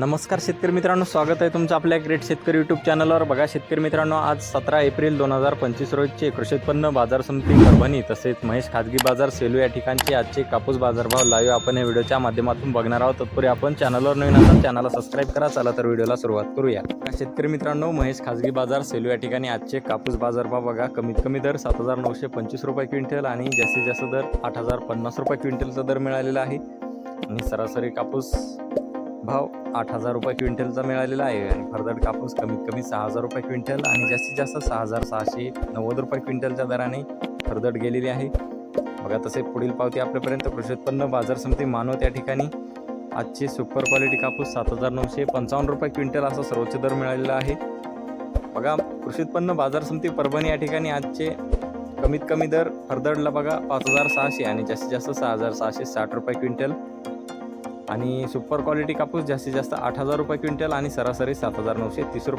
नमस्कार शेतकरी मित्रांनो स्वागत आहे तुमचं आपल्या ग्रेट शेतकरी यूट्यूब चॅनलवर बघा शेतकरी मित्रांनो आज सतरा एप्रिल दोन हजार पंचवीस रोजचे कृषी उत्पन्न बाजार समिती परभणी तसेच महेश खाजगी बाजार सेलू या ठिकाणचे आजचे कापूस बाजारभाव लाईव्ह आपण या व्हिडिओच्या माध्यमातून बघणार आहोत. तत्पूर्वी आपण चॅनलवर नवीन असाल चॅनलला सबस्क्राईब करा चला तर व्हिडिओला सुरुवात करूया. शेतकरी मित्रांनो महेश खाजगी बाजार सेलू या ठिकाणी आजचे कापूस बाजारभाव बघा. कमीत कमी दर सात हजार नऊशे पंचवीस रुपये क्विंटल आणि जास्तीत जास्त दर आठ हजार पन्नास रुपये क्विंटलचा दर मिळालेला आहे. आणि सरासरी कापूस भाव आठ हजार रुपये क्विंटलचा मिळालेला आहे आणि फरदड कापूस कमीत कमी सहा हजार रुपये क्विंटल आणि जास्तीत जास्त सहा हजार सहाशे नव्वद रुपये क्विंटलच्या दराने फरदड गेलेली आहे. बघा तसे पुढील पावती आपल्यापर्यंत. कृषी उत्पन्न बाजार समिती मानव त्या ठिकाणी. आजचे सुपर क्वालिटी कापूस सात हजार नऊशे पंचावन्न रुपये क्विंटल असा सर्वोच्च दर मिळालेला आहे. बघा कृषी उत्पन्न बाजार समिती परभणी या ठिकाणी आजचे कमीत कमी दर फरदडला बघा पाच हजार सहाशे आणि जास्तीत जास्त सहा हजार सहाशे साठ रुपये क्विंटल. आणि सुपर क्वालिटी कापूस जास्तीत जास्त आठ हजार रुपये क्विंटल आणि सरासरी सात हजार नऊशे तीस रुपये.